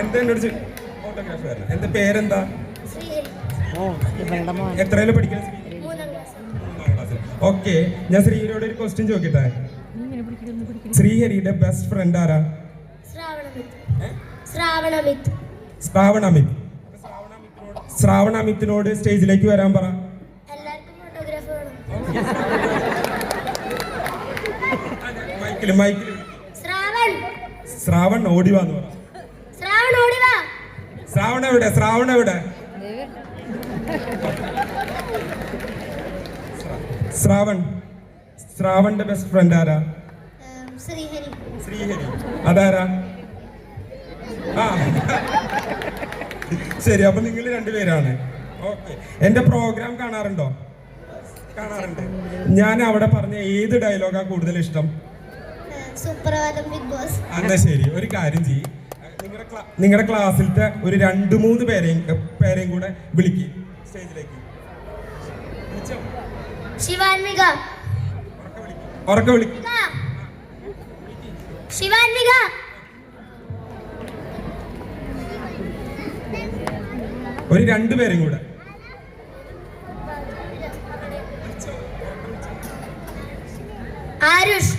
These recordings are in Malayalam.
എന്താ എന്നോട് എന്താ പേരെന്താ? എത്രയിൽ ഓക്കെ ഞാൻ ശ്രീഹരിയോട് ഒരു ക്വസ്റ്റ്യൻ ചോദിക്കട്ടെ? ശ്രീഹരിയുടെ ബെസ്റ്റ് ഫ്രണ്ട് ആരാ? ശ്രാവണമിത്. ശ്രാവണമിത്ത് ശ്രാവൺ അമിത്തിനോട് സ്റ്റേജിലേക്ക് വരാൻ പറ. മൈക്കിൽ മൈക്കിൽ. ശ്രാവൺ. ശ്രാവൺ ഓടി വാന്ന് പറ. ശ്രാവൺ ഓടിവാ ശ്രാവൺ എവിടെ? ശ്രാവൺ എവിടെ? ശ്രാവൺ. ശ്രാവണിന്റെ ബെസ്റ്റ് ഫ്രണ്ട് ആരാ? ശ്രീഹരി. ശ്രീഹരി. അതാരാ? ആ. ശരി അപ്പൊ നിങ്ങൾ രണ്ടുപേരാണ്. ഓക്കെ എന്റെ പ്രോഗ്രാം കാണാറുണ്ടോ? കാണാറുണ്ട്. ഞാൻ അവിടെ പറഞ്ഞ ഏത് ഡയലോഗാ കൂടുതൽ ഇഷ്ടം? സുപ്രഭാതം ബിഗ് ബോസ്. എന്നാ ശരി ഒരു കാര്യം ചെയ്യും. നിങ്ങളുടെ ക്ലാസ്സിലത്തെ ഒരു രണ്ട് മൂന്ന് പേരെയും പേരെയും കൂടെ വിളിക്ക് സ്റ്റേജിലേക്ക്. ശിവാൻമിക ശിവാൻവിക ഉറക്കെ വിളിക്കും. ശിവാൻവിക ഒരു രണ്ടുപേരും കൂടെ. ആരുഷ്.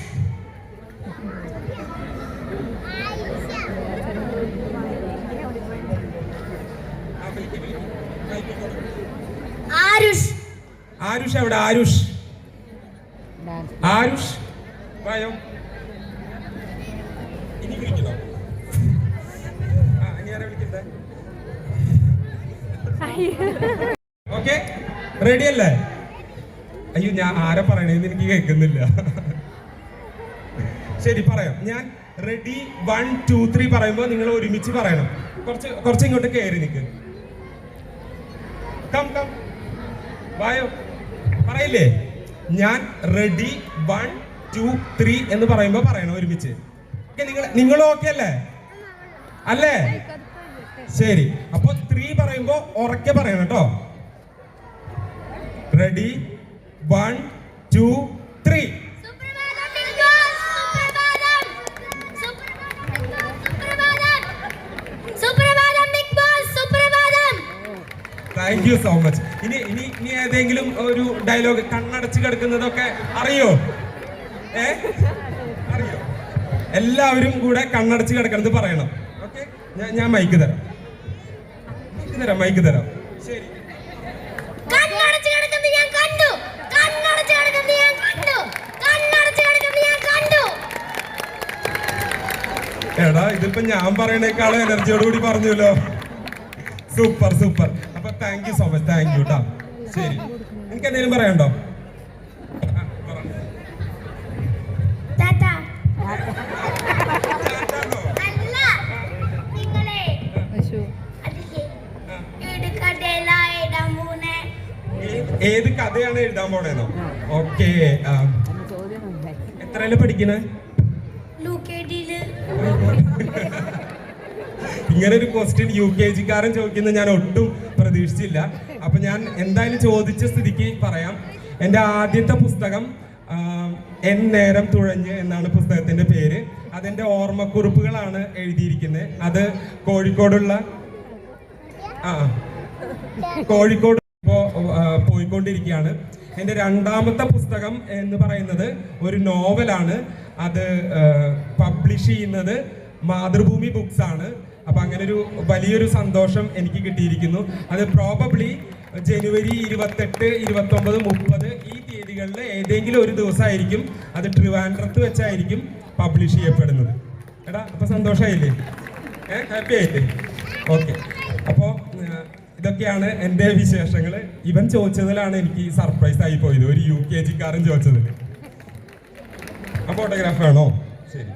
ആരുഷ്. ആരുഷ് എവിടെ? ആരുഷ്. ആരുഷ് വായോ. ഇനി വിളിക്കണോ? ആ ഇനി ആരാ വിളിക്കണ്ടേ? ഓക്കെ റെഡി അല്ലേ? അയ്യോ ഞാൻ ആരാ പറയണേന്ന് എനിക്ക് കേൾക്കുന്നില്ല. ശരി പറയാം. ഞാൻ റെഡി വൺ ടു ത്രീ പറയുമ്പോൾ നിങ്ങൾ ഒരുമിച്ച് പറയണം. കുറച്ച് കുറച്ച് ഇങ്ങോട്ട് കയറി നിൽക്ക് കം കം വായോ. പറയില്ലേ? ഞാൻ റെഡി വൺ ടു ത്രീ എന്ന് പറയുമ്പോൾ പറയണം ഒരുമിച്ച്. നിങ്ങൾ നിങ്ങൾ ഓക്കെ അല്ലേ? അല്ലേ? ശരി. അപ്പൊ ത്രീ പറയുമ്പോ ഉറക്കെ പറയണം കേട്ടോ ready one two three thank you so much ഇനി ഇനി ഇനി ഏതെങ്കിലും ഒരു ഡയലോഗ് കണ്ണടച്ച് കിടക്കുന്നതൊക്കെ അറിയോ? ഏ? അറിയോ? എല്ലാവരും കൂടെ കണ്ണടച്ച് കിടക്കണത് പറയണം. ഓക്കെ ഞാൻ മൈക്ക് തരാം. തരാം മൈക്ക് തരാം. ശരി. എടാ ഇതിപ്പോ ഞാൻ പറയണേക്കാളും എനർജിയോട് കൂടി പറഞ്ഞല്ലോ സൂപ്പർ സൂപ്പർ. അപ്പൊ thank you so much thank you കേട്ടോ ശരി. എനിക്ക് എന്തെങ്കിലും പറയണ്ടോ ഏത്- കഥയാണ് എഴുതാൻ പോണേന്നോ? ഓക്കെ എത്രയല്ലേ പഠിക്കണേ? ഇങ്ങനെ ഒരു ക്വസ്റ്റ്യൻ യു കെ ജിക്കാരൻ ചോദിക്കുന്നത് ഞാൻ ഒട്ടും പ്രതീക്ഷിച്ചില്ല. അപ്പൊ ഞാൻ എന്തായാലും ചോദിച്ച സ്ഥിതിക്ക് പറയാം. എന്റെ ആദ്യത്തെ പുസ്തകം എൻ നേരം തുഴഞ്ഞ് എന്നാണ് പുസ്തകത്തിന്റെ പേര്. അതെന്റെ ഓർമ്മക്കുറിപ്പുകളാണ് എഴുതിയിരിക്കുന്നത്. അത് കോഴിക്കോടുള്ള ആ കോഴിക്കോട് പോയിക്കൊണ്ടിരിക്കുകയാണ്. എന്റെ രണ്ടാമത്തെ പുസ്തകം എന്ന് പറയുന്നത് ഒരു നോവലാണ്. അത് പബ്ലിഷ് ചെയ്യുന്നത് മാതൃഭൂമി ബുക്സ് ആണ്. അപ്പം അങ്ങനെ ഒരു വലിയൊരു സന്തോഷം എനിക്ക് കിട്ടിയിരിക്കുന്നു. അത് പ്രോബബ്ലി ജനുവരി ഇരുപത്തെട്ട് ഇരുപത്തൊമ്പത് മുപ്പത് ഈ തീയതികളിൽ ഏതെങ്കിലും ഒരു ദിവസമായിരിക്കും അത് ട്രിവാൻഡ്രത്ത് വെച്ചായിരിക്കും പബ്ലിഷ് ചെയ്യപ്പെടുന്നത്. എടാ അപ്പം സന്തോഷമായില്ലേ? ഏ ഹാപ്പി ആയില്ലേ? ഓക്കെ അപ്പോൾ ഇതൊക്കെയാണ് എന്റെ വിശേഷങ്ങൾ ഇവൻ ചോദിച്ചതിലാണ് എനിക്ക് സർപ്രൈസ് ആയി പോയത്. ഒരു യു കെ ജിക്കാരൻ ചോദിച്ചതിൽ ആ ഫോട്ടോഗ്രാഫ് ആണോ? ശരി.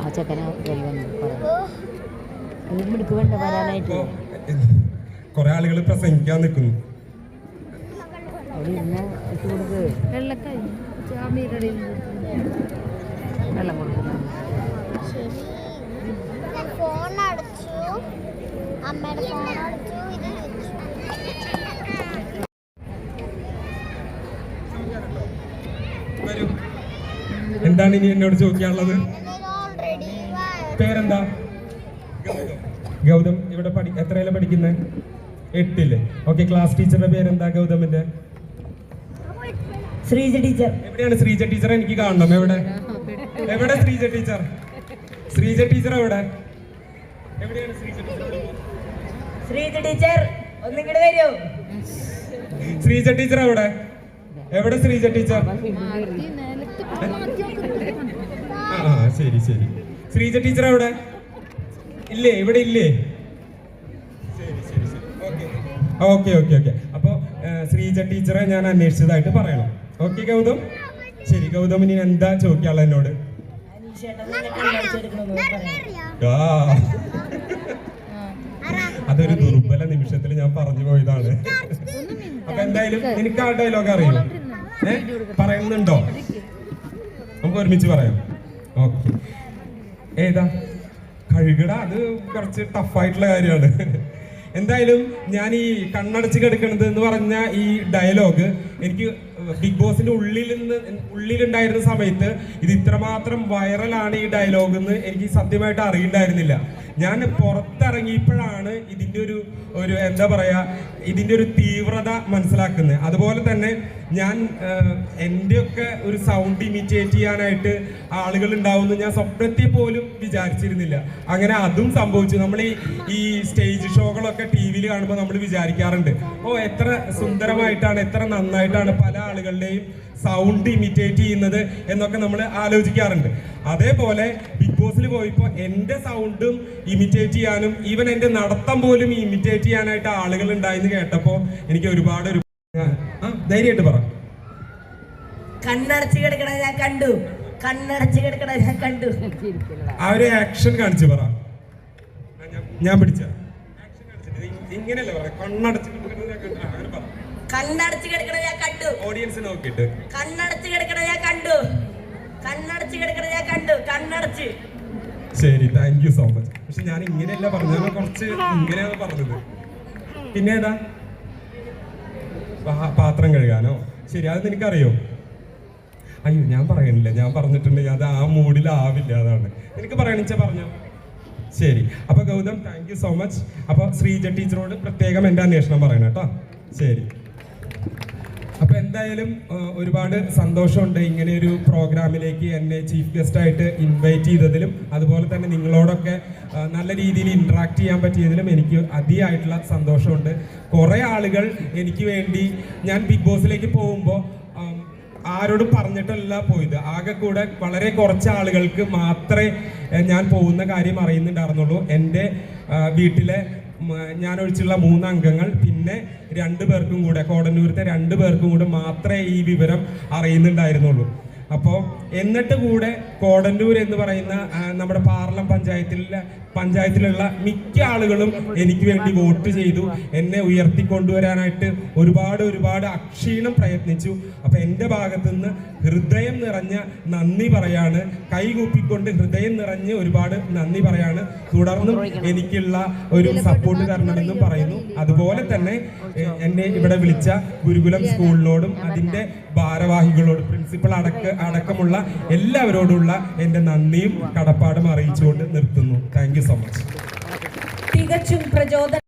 ആ ചെക്കനെ വേണ്ട വരാനായിട്ട്. കുറെ ആളുകൾ പ്രസംഗിക്കാൻ നിൽക്കുന്നു വെള്ളക്കായി വെള്ളം കൊടുക്കുന്നു ശരി ഫോൺ അടച്ചു അമ്മയുടെ ഫോൺ അടച്ചു ഇത് വെച്ചു എന്താണ് ഇനി എന്നോട് ചോദിക്കാനുള്ളത്? പേരെന്താ? ഗൗതം. ഇവിടെ പഠി എത്രയില പഠിക്കുന്നത് എട്ടിൽ. ഓക്കെ ക്ലാസ് ടീച്ചറുടെ പേരെന്താ ഗൗതമിന്റെ? ശ്രീജ ടീച്ചർ. എവിടെയാണ് ശ്രീജ ടീച്ചർ എനിക്ക് കാണണം. എവിടെ? എവിടെ ശ്രീജ ടീച്ചർ? ശ്രീജ ടീച്ചർ എവിടെ? എവിടെയാണ് ശ്രീജ ടീച്ചർ? ശ്രീജ ടീച്ചർ ഒന്നിങ്ങോട്ട് വരൂ. ശ്രീജ ടീച്ചർ എവിടെ? എവിടെ ശ്രീജ ടീച്ചർ? ആ ശരി ശരി. ശ്രീജ ടീച്ചർ എവിടെ? ഇല്ലേ ഇവിടെ ഇല്ലേ? ഓക്കെ. ഓക്കെ ഓക്കെ അപ്പോൾ ശ്രീജ ടീച്ചറെ ഞാൻ അന്വേഷിച്ചതായിട്ട് പറയണം. ഓക്കെ ഗൗതം. ശരി ഗൗതം ഇനി എന്താ ചോദിക്കാനുള്ള എന്നോട്? അതൊരു ദുർബല നിമിഷത്തിൽ ഞാൻ പറഞ്ഞു പോയതാണ്. അപ്പൊ എന്തായാലും എനിക്ക് ആ ഡയലോഗ് അറിയോ? പറയുന്നുണ്ടോ? നമുക്ക് ഒരുമിച്ച് പറയാം. ഓക്കെ. ഏതാ? കഴുകട അത് കുറച്ച് ടഫായിട്ടുള്ള കാര്യമാണ്. എന്തായാലും ഞാൻ ഈ കണ്ണടച്ച് കിടക്കണത് എന്ന് പറഞ്ഞ ഈ ഡയലോഗ് എനിക്ക് ബിഗ് ബോസിന്റെ ഉള്ളിൽ നിന്ന് ഉള്ളിലുണ്ടായിരുന്ന സമയത്ത് ഇത് ഇത്രമാത്രം വൈറലാണ് ഈ ഡയലോഗ് എന്ന് എനിക്ക് സത്യമായിട്ട് അറിയണ്ടായിരുന്നില്ല. ഞാൻ പുറത്തിറങ്ങിയപ്പോഴാണ് ഇതിന്റെ ഒരു ഒരു എന്താ പറയാ ഇതിന്റെ ഒരു തീവ്രത മനസ്സിലാക്കുന്നത്. അതുപോലെ തന്നെ ഞാൻ എന്റെയൊക്കെ ഒരു സൗണ്ട് ഇമിറ്റേറ്റ് ചെയ്യാനായിട്ട് ആളുകൾ ഉണ്ടാവുമെന്ന് ഞാൻ സ്വപ്നത്തിൽ പോലും വിചാരിച്ചിരുന്നില്ല. അങ്ങനെ അതും സംഭവിച്ചു. നമ്മൾ ഈ ഈ സ്റ്റേജ് ഷോകളൊക്കെ ടി വിയിൽ കാണുമ്പോൾ നമ്മൾ വിചാരിക്കാറുണ്ട്. ഓ എത്ര സുന്ദരമായിട്ടാണ് എത്ര നന്നായിട്ടാണ് പല ആളുകളുടെയും സൗണ്ട് ഇമിറ്റേറ്റ് ചെയ്യുന്നത് എന്നൊക്കെ നമ്മൾ ആലോചിക്കാറുണ്ട്. അതേപോലെ ബിഗ് ബോസിൽ പോയപ്പോൾ എന്റെ സൗണ്ടും ഇമിറ്റേറ്റ് ചെയ്യാനും ഈവൻ എന്റെ നടത്തം പോലും ഇമിറ്റേറ്റ് ചെയ്യാനായിട്ട് ആളുകൾ ഉണ്ടായെന്ന് കേട്ടപ്പോൾ എനിക്ക് ഒരുപാട് ഒരു ധൈര്യമായിട്ട് പറ. കണ്ണടച്ച് കിടക്കണ ഞാൻ കണ്ടു. കണ്ണടച്ച് കിടക്കണ ഞാൻ കണ്ടു. ആ ഒരു ആക്ഷൻ കാണിച്ചു പറ. ഞാൻ- പിടിച്ച. ഇങ്ങനെയല്ലേ പറ. കണ്ണടച്ച് കണ്ണടച്ച് കിടക്കണ ഞാൻ കണ്ടു. ഓഡിയൻസ് നോക്കിയിട്ട്. കണ്ണടച്ച് കിടക്കണ ഞാൻ കണ്ടു. കണ്ണടച്ച് കിടക്കണ ഞാൻ കണ്ടു. കണ്ണടച്ച്. ശരി താങ്ക് യു സോ മച്ച് പക്ഷെ ഞാൻ ഇങ്ങനെയല്ല പറഞ്ഞത് കുറച്ച് ഇങ്ങനെയാണ് പറഞ്ഞത്. പിന്നെ ഏതാ? പാത്രം കഴുകാനോ? ശരി അത് നിനക്കറിയോ? അയ്യോ ഞാൻ പറയണില്ല. ഞാൻ പറഞ്ഞിട്ടുണ്ടെങ്കിൽ അത് ആ മൂഡിൽ ആവില്ല അതാണ്. എനിക്ക് പറയണിച്ച പറഞ്ഞോ? ശരി. അപ്പൊ Gautham thank you so much അപ്പൊ ശ്രീജ ടീച്ചറോട് പ്രത്യേകം എന്റെ അന്വേഷണം പറയണം കേട്ടോ. ശരി. അപ്പൊ എന്തായാലും ഒരുപാട് സന്തോഷമുണ്ട് ഇങ്ങനെ ഒരു പ്രോഗ്രാമിലേക്ക് എന്നെ ചീഫ് ഗസ്റ്റ് ആയിട്ട് ഇൻവൈറ്റ് ചെയ്തതിലും അതുപോലെ തന്നെ നിങ്ങളോടൊക്കെ നല്ല രീതിയിൽ ഇന്ററാക്ട് ചെയ്യാൻ പറ്റിയതിലും എനിക്ക് അതിയായിട്ടുള്ള സന്തോഷമുണ്ട്. കുറേ ആളുകൾ എനിക്ക് വേണ്ടി ഞാൻ ബിഗ് ബോസിലേക്ക് പോകുമ്പോൾ ആരോടും പറഞ്ഞിട്ടല്ല പോയത്. ആകെ കൂടെ വളരെ കുറച്ച് ആളുകൾക്ക് മാത്രമേ ഞാൻ പോകുന്ന കാര്യം അറിയുന്നുണ്ടായിരുന്നുള്ളൂ. എന്റെ വീട്ടിലെ ഒഴിച്ചുള്ള മൂന്ന് അംഗങ്ങൾ പിന്നെ രണ്ട് പേർക്കും കൂടെ കോടന്നൂരത്തെ രണ്ട് പേർക്കും കൂടെ മാത്രമേ ഈ വിവരം അറിയുന്നുണ്ടായിരുന്നുള്ളൂ. അപ്പോൾ എന്നിട്ട് കൂടെ കോടന്നൂർ എന്ന് പറയുന്ന നമ്മുടെ പാർലം പഞ്ചായത്തിലെ പഞ്ചായത്തിലുള്ള മിക്ക ആളുകളും എനിക്ക് വേണ്ടി വോട്ട് ചെയ്തു. എന്നെ ഉയർത്തിക്കൊണ്ടുവരാനായിട്ട് ഒരുപാട് ഒരുപാട് അക്ഷീണം പ്രയത്നിച്ചു. അപ്പോൾ എന്റെ ഭാഗത്തു നിന്ന് ഹൃദയം നിറഞ്ഞ നന്ദി പറയാണ്. കൈകൂപ്പിക്കൊണ്ട് ഹൃദയം നിറഞ്ഞ് ഒരുപാട് നന്ദി പറയാണ്. തുടർന്നും എനിക്കുള്ള ഒരു സപ്പോർട്ട് തരണമെന്നും പറയുന്നു. അതുപോലെ തന്നെ എന്നെ ഇവിടെ വിളിച്ച ഗുരുകുലം സ്കൂളിനോടും അതിന്റെ ഭാരവാഹികളോടും പ്രിൻസിപ്പൾ അടക്ക അടക്കമുള്ള എല്ലാവരോടുള്ള എന്റെ നന്ദിയും കടപ്പാടും അറിയിച്ചുകൊണ്ട് നിർത്തുന്നു. താങ്ക് സോ മച്ച് തികച്ചും പ്രചോദനം